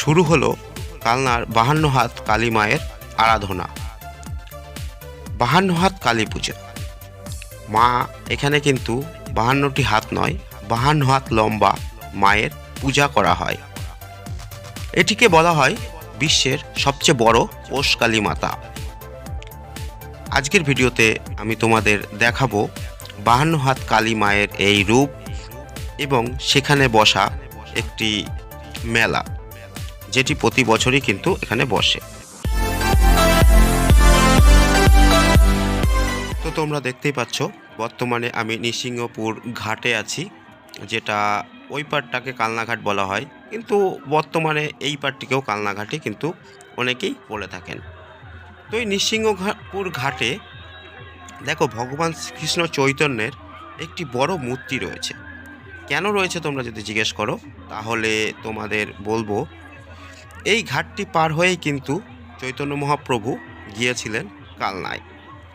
শুরু হলো কালনার বাহান্ন হাত কালী মায়ের আরাধনা। বাহান্ন হাত কালী পুজো। মা এখানে কিন্তু বাহান্নটি হাত নয়, বাহান্ন হাত লম্বা মায়ের পূজা করা হয়। এটিকে বলা হয় বিশ্বের সবচেয়ে বড় পোষ কালী মাতা। আজকের ভিডিওতে আমি তোমাদের দেখাবো বাহান্ন হাত কালী মায়ের এই রূপ এবং সেখানে বসা একটি মেলা। যেটি প্রতি বছরই কিন্তু এখানে বসে। তো তোমরা দেখতেই পাচ্ছ, বর্তমানে আমি নৃসিংহপুর ঘাটে আছি, যেটা ওই পারটাকে কালনাঘাট বলা হয়। কিন্তু বর্তমানে এই পারটিকেও কালনাঘাটে কিন্তু অনেকেই বলে থাকেন। তো এই নৃসিংহপুর ঘাটে দেখো, ভগবান শ্রীকৃষ্ণ চৈতন্যের একটি বড় মূর্তি রয়েছে। কেন রয়েছে তোমরা যদি জিজ্ঞেস করো, তাহলে তোমাদের বলব এই ঘাটটি পার হয়েই কিন্তু চৈতন্য মহাপ্রভু গিয়েছিলেন কালনায়।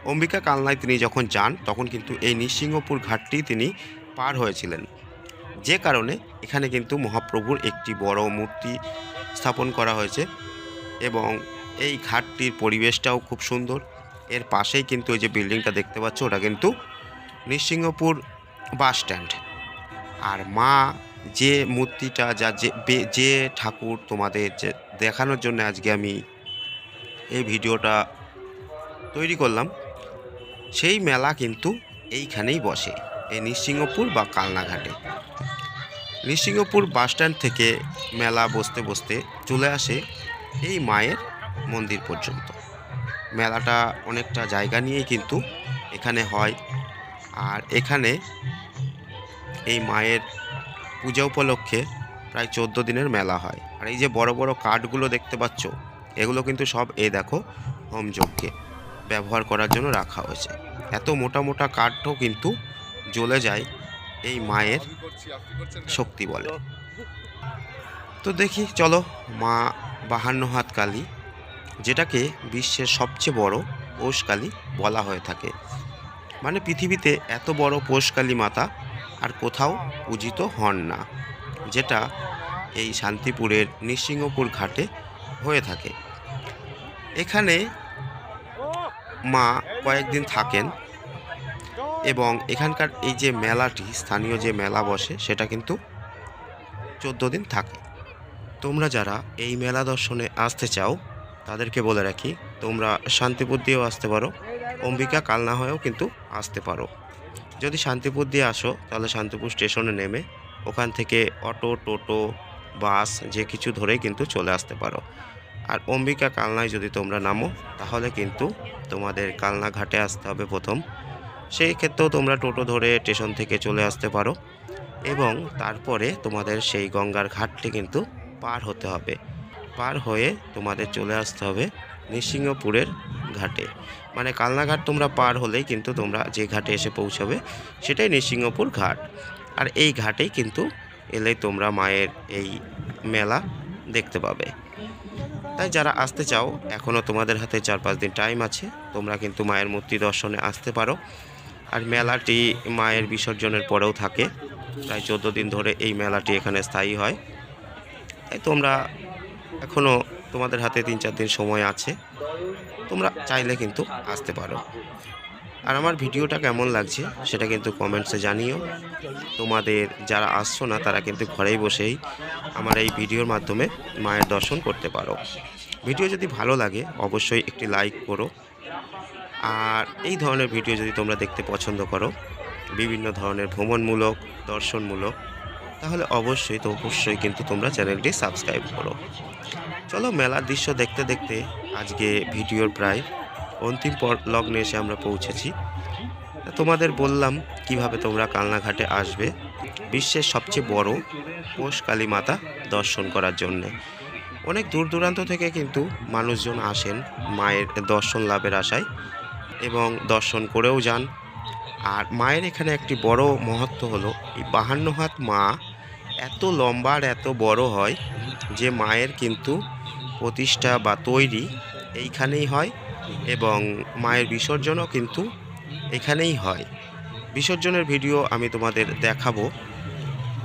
অম্বিকা কালনায় তিনি যখন যান, তখন কিন্তু এই নৃসিংহপুর ঘাটটি তিনি পার হয়েছিলেন। যে কারণে এখানে কিন্তু মহাপ্রভুর একটি বড় মূর্তি স্থাপন করা হয়েছে এবং এই ঘাটটির পরিবেশটাও খুব সুন্দর। এর পাশেই কিন্তু ওই যে বিল্ডিংটা দেখতে পাচ্ছ, ওটা কিন্তু নৃসিংহপুর বাস স্ট্যান্ড। আর মা যে মূর্তিটা, যা যে যে ঠাকুর তোমাদের যে দেখানোর জন্য আজকে আমি এই ভিডিওটা তৈরি করলাম, সেই মেলা কিন্তু এইখানেই বসে, এই নৃসিংহপুর বা কালনাঘাটে। নৃসিংহপুর বাস স্ট্যান্ড থেকে মেলা বসতে বসতে চলে আসে এই মায়ের মন্দির পর্যন্ত। মেলাটা অনেকটা জায়গা নিয়েই কিন্তু এখানে হয়। আর এখানে এই মায়ের পূজা উপলক্ষে প্রায় চোদ্দ দিনের মেলা হয়। আর এই যে বড় বড় কাঠগুলো দেখতে পাচ্ছ, এগুলো কিন্তু সব এ দেখো হোমযজ্ঞে ব্যবহার করার জন্য রাখা হয়েছে। এত মোটা মোটা কাঠও কিন্তু জ্বলে যায় এই মায়ের শক্তি বলে। তো দেখি, চলো, মা বাহান্ন হাত কালী, যেটাকে বিশ্বের সবচেয়ে বড় পৌষ কালী বলা হয়ে থাকে। মানে পৃথিবীতে এত বড় পৌষ কালী মাতা আর কোথাও পূজিত হন না, যেটা এই শান্তিপুরের নৃসিংহপুর ঘাটে হয়ে থাকে। এখানে মা কয়েকদিন থাকেন এবং এখানকার এই যে মেলাটি, স্থানীয় যে মেলা বসে, সেটা কিন্তু চোদ্দ দিন থাকে। তোমরা যারা এই মেলা দর্শনে আসতে চাও, তাদেরকে বলে রাখি, তোমরা শান্তিপুর দিয়েও আসতে পারো, অম্বিকা কালনা হয়েও কিন্তু আসতে পারো। যদি শান্তিপুর দিয়ে আসো, তাহলে শান্তিপুর স্টেশনে নেমে ওখান থেকে অটো, টোটো, বাস, যে কিছু ধরেই কিন্তু চলে আসতে পারো। আর অম্বিকা কালনায় যদি তোমরা নামো, তাহলে কিন্তু তোমাদের কালনা ঘাটে আসতে হবে প্রথম। সেই ক্ষেত্রেও তোমরা টোটো ধরে স্টেশন থেকে চলে আসতে পারো এবং তারপরে তোমাদের সেই গঙ্গার ঘাটটি কিন্তু পার হতে হবে। পার হয়ে তোমাদের চলে আসতে হবে নৃসিংহপুরের ঘাটে। মানে কালনাঘাট তোমরা পার হলেই কিন্তু তোমরা যে ঘাটে এসে পৌঁছাবে, সেটাই নৃসিংহপুর ঘাট। আর এই ঘাটেই কিন্তু এলে তোমরা মায়ের এই মেলা দেখতে পাবে। তাই যারা আসতে চাও এখনও তোমাদের হাতে চার পাঁচ দিন টাইম আছে, তোমরা কিন্তু মায়ের মূর্তি দর্শনে আসতে পারো। আর মেলাটি মায়ের বিসর্জনের পরেও থাকে। প্রায় চোদ্দ দিন ধরে এই মেলাটি এখানে স্থায়ী হয়। তাই তোমরা এখনও তোমাদের হাতে তিন চার দিন সময় আছে। তোমরা চাইলে কিন্তু আসতে পারো। আর আমার ভিডিওটা কেমন লাগছে সেটা কিন্তু কমেন্টসে জানিও। তোমাদের যারা আসছো না, তারা কিন্তু ঘরেই বসেই আমার এই ভিডিওর মাধ্যমে মায়ের দর্শন করতে পারো। ভিডিও যদি ভালো লাগে, অবশ্যই একটি লাইক করো। আর এই ধরনের ভিডিও যদি তোমরা দেখতে পছন্দ করো, বিভিন্ন ধরনের ভ্রমণমূলক, দর্শনমূলক, তাহলে অবশ্যই তো অবশ্যই কিন্তু তোমরা চ্যানেলটি সাবস্ক্রাইব করো। চলো মেলার দৃশ্য দেখতে দেখতে আজকে ভিডিওর প্রায় অন্তিম পর লগ্নে এসে আমরা পৌঁছেছি। তোমাদের বললাম, কীভাবে তোমরা কালনাঘাটে আসবে? বিশ্বের সবচেয়ে বড় পোষ কালী মাতা দর্শন করার জন্যে। অনেক দূর দূরান্ত থেকে কিন্তু মানুষজন আসেন মায়ের দর্শন লাভের আশায় এবং দর্শন করেও যান। আর মায়ের এখানে একটি বড় মহত্ব হলো, এই বাহান্ন হাত মা এত লম্বা আর এত বড় হয় যে মায়ের কিন্তু প্রতিষ্ঠা বা তৈরি এইখানেই হয় এবং মায়ের বিসর্জনও কিন্তু এখানেই হয়। বিসর্জনের ভিডিও আমি তোমাদের দেখাবো।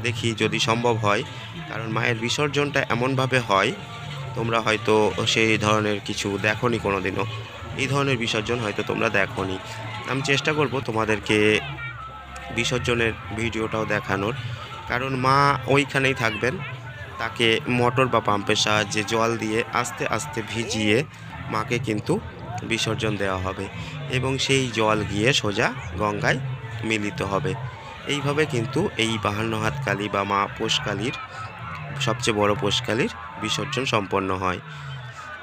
দেখি যদি সম্ভব হয়, কারণ মায়ের বিসর্জনটা এমনভাবে হয়, তোমরা হয়তো সেই ধরনের কিছু দেখোনি কোনো দিনও এই ধরনের বিসর্জন হয়তো তোমরা দেখোনি। আমি চেষ্টা করব তোমাদেরকে বিসর্জনের ভিডিওটাও দেখানোর, কারণ মা ওইখানেই থাকবেন। তাকে মোটর বা পাম্পের সাহায্যে জল দিয়ে আস্তে আস্তে ভিজিয়ে মাকে কিন্তু বিসর্জন দেওয়া হবে এবং সেই জল গিয়ে সোজা গঙ্গায় মিলিত হবে। এইভাবে কিন্তু এই বাহান্ন হাত কালী বা মা পোষকালীর সবচেয়ে বড় পোষকালীর বিসর্জন সম্পন্ন হয়।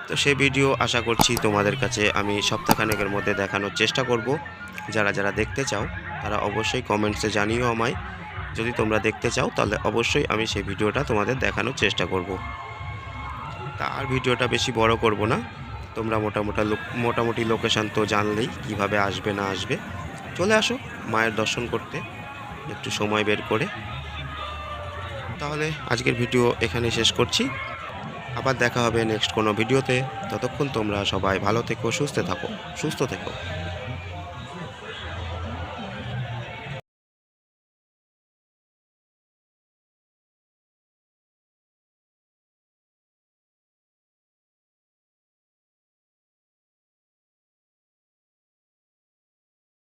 তো সে ভিডিও আশা করছি তোমাদের কাছে আমি সপ্তাহখানেকের মধ্যে দেখানোর চেষ্টা করব। যারা যারা দেখতে চাও, তারা অবশ্যই কমেন্টসে জানিও আমায়। যদি তোমরা দেখতে চাও, তাহলে অবশ্যই আমি সেই ভিডিওটা তোমাদের দেখানোর চেষ্টা করব। তা আর ভিডিওটা বেশি বড় করব না। তোমরা মোটামোটা মোটামুটি লোকেশান তো জানলেই কীভাবে আসবে না আসবে। চলে আসো মায়ের দর্শন করতে, একটু সময় বের করে। তাহলে আজকের ভিডিও এখানে শেষ করছি। আবার দেখা হবে নেক্সট কোনো ভিডিওতে। ততক্ষণ তোমরা সবাই ভালো থেকো, সুস্থ থাকো, সুস্থ থেকো।